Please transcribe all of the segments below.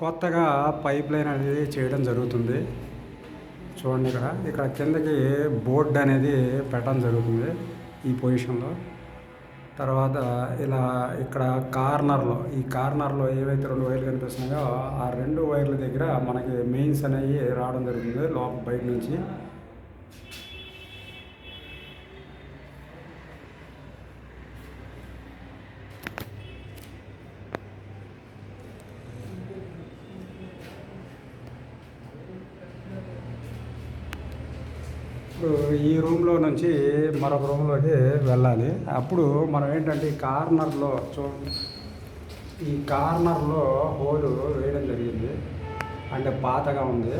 కొత్తగా pipe line అనేది చేయడం జరుగుతుంది. చూడండి ఇక్కడ. ఇక్కడ కిందకి బోర్డ్ అనేది పెట్టడం జరుగుతుంది ఈ పొజిషన్లో. తర్వాత ఇలా ఇక్కడ కార్నర్లో ఈ కార్నర్లో ఏవైతే రెండు వైర్లు కనిపిస్తున్నాయో ఆ రెండు వైర్ల దగ్గర మనకి మెయిన్స్ అనేవి రావడం జరుగుతుంది లోపల బయట నుంచి. ఇప్పుడు ఈ రూమ్లో నుంచి మరొక రూమ్లోకి వెళ్ళాలి. అప్పుడు మనం ఏంటంటే ఈ కార్నర్లో చూ ఈ కార్నర్లో హోలు వేయడం జరిగింది. అంటే పాతగా ఉంది.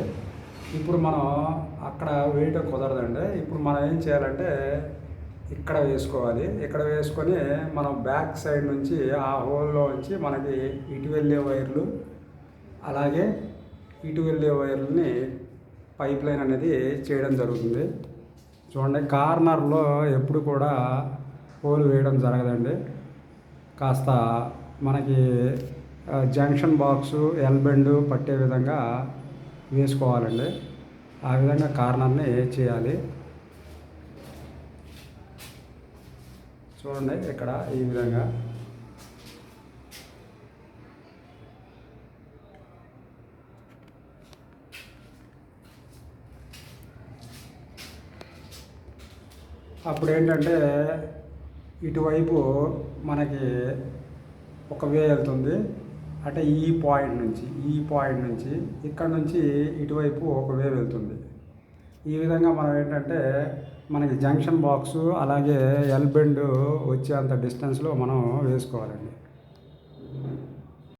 ఇప్పుడు మనం అక్కడ వేయటం కుదరదండి. ఇప్పుడు మనం ఏం చేయాలంటే ఇక్కడ వేసుకోవాలి. ఇక్కడ వేసుకొని మనం బ్యాక్ సైడ్ నుంచి ఆ హోల్లో నుంచి మనకి ఇటు వెళ్ళే వైర్లు అలాగే ఇటు వెళ్ళే వైర్లని పైప్ లైన్ అనేది చేయడం జరుగుతుంది. చూడండి కార్నర్లో ఎప్పుడు కూడా హోల్ వేయడం జరగదండి. కాస్త మనకి జంక్షన్ బాక్సు ఎల్బెండ్ పట్టే విధంగా వేసుకోవాలండి. ఆ విధంగా కార్నర్ని చేయాలి. చూడండి ఇక్కడ ఈ విధంగా అప్పుడు ఏంటంటే ఇటువైపు మనకి ఒక వే వెళ్తుంది. అంటే ఈ పాయింట్ నుంచి ఈ పాయింట్ నుంచి ఇక్కడ నుంచి ఇటువైపు ఒక వే వెళ్తుంది. ఈ విధంగా మనం ఏంటంటే మనకి జంక్షన్ బాక్సు అలాగే ఎల్బెండ్ వచ్చే వచ్చేంత డిస్టెన్స్లో మనం వేసుకోవాలండి.